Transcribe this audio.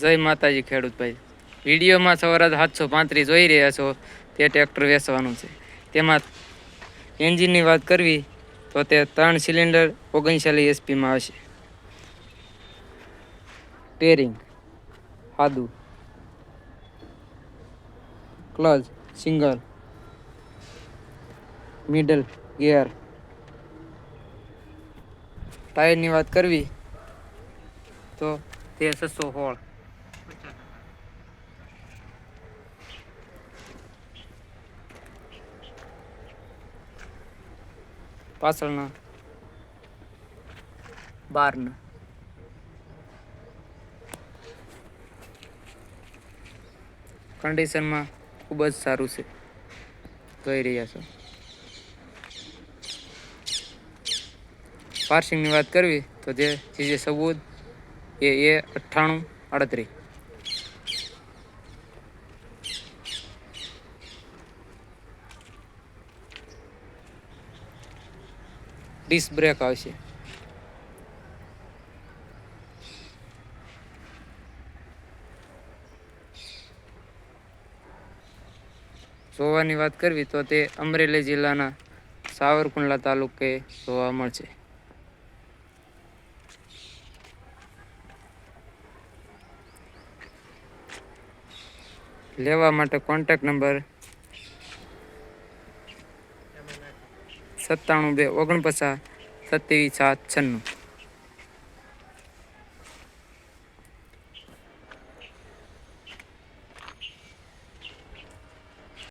જય માતાજી ખેડૂતભાઈ વિડીયોમાં સવારે સાતસો પાંત્રીસ જોઈ રહ્યા છો, તે ટ્રેક્ટર વેચવાનું છે. તેમાં એન્જિનની વાત કરવી, તો તે ત્રણ સિલિન્ડર ઓગણચાલીસ એસપીમાં આવશે. ટેરિંગ સાદું ક્લચ, સિંગલ, મિડલ, ગિયર. ટાયરની વાત કરવી, તો તે સસ્સો સોળ. પાછળના. બારના. કન્ડિશનમાં ખૂબ જ સારું છે. જોઈ રહ્યા છો. પાર્સિંગની વાત કરવી તો જે જે સબૂત એ એ અઠ્ઠાણું અડત્રીસ ડિસ્ક બ્રેક આવશે. જોવાની વાત કરવી તો તે અમરેલી જિલ્લાના સાવરકુંડલા તાલુકે જોવા મળશે. લેવા માટે કોન્ટેક્ટ નંબર સત્તાણું બે ઓગણપચાસ સત્યાવીસ સાત છન્નું.